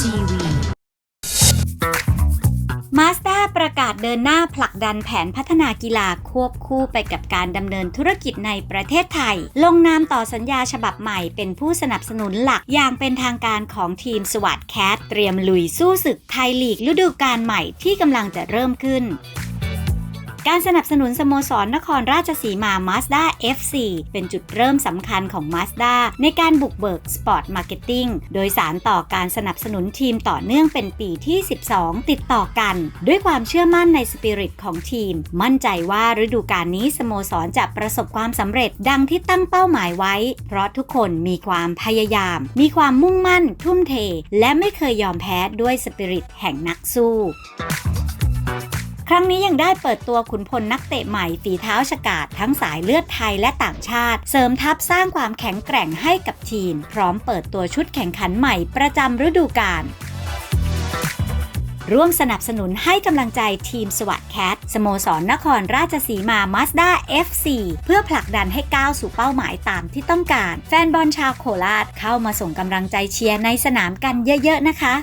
TV มาสด้าประกาศเดินหน้าผลักดันแผนพัฒนากีฬาควบคู่ไปกับการดำเนินธุรกิจในประเทศไทย ลงนามต่อสัญญาฉบับใหม่เป็นผู้สนับสนุนหลักอย่างเป็นทางการของทีมสวัสดแคทเตรียมลุยสู้ศึกไทยลีกฤดูกาลใหม่ที่กำลังจะเริ่มขึ้น การสนับสนุนสโมสรนครราชสีมา Mazda FC เป็นจุดเริ่มสำคัญของ Mazda ในการบุกเบิกสปอร์ตมาร์เก็ตติ้งโดยสารต่อการสนับสนุนทีมต่อเนื่องเป็นปีที่ 12 ติดต่อกัน ด้วยความเชื่อมั่นในสปิริตของทีม มั่นใจว่าฤดูกาลนี้สโมสรจะประสบความสำเร็จดังที่ตั้งเป้าหมายไว้ เพราะทุกคนมีความพยายาม มีความมุ่งมั่น ทุ่มเท และไม่เคยยอมแพ้ด้วยสปิริตแห่งนักสู้ ครั้งนี้ยังได้เปิดตัวขุนพลนักเตะใหม่ฝีเท้าฉกาจทั้งสายเลือดไทยและต่างชาติ เสริมทัพสร้างความแข็งแกร่งให้กับทีม พร้อมเปิดตัวชุดแข่งขันใหม่ประจำฤดูกาลร่วมสนับสนุนให้กำลังใจทีมสวัสดแคทสโมสรนครราชสีมา Mazda FC เพื่อผลักดันให้ก้าวสู่เป้าหมายตามที่ต้องการ แฟนบอลชาวโคราชเข้ามาส่งกำลังใจเชียร์ในสนามกันเยอะๆนะคะ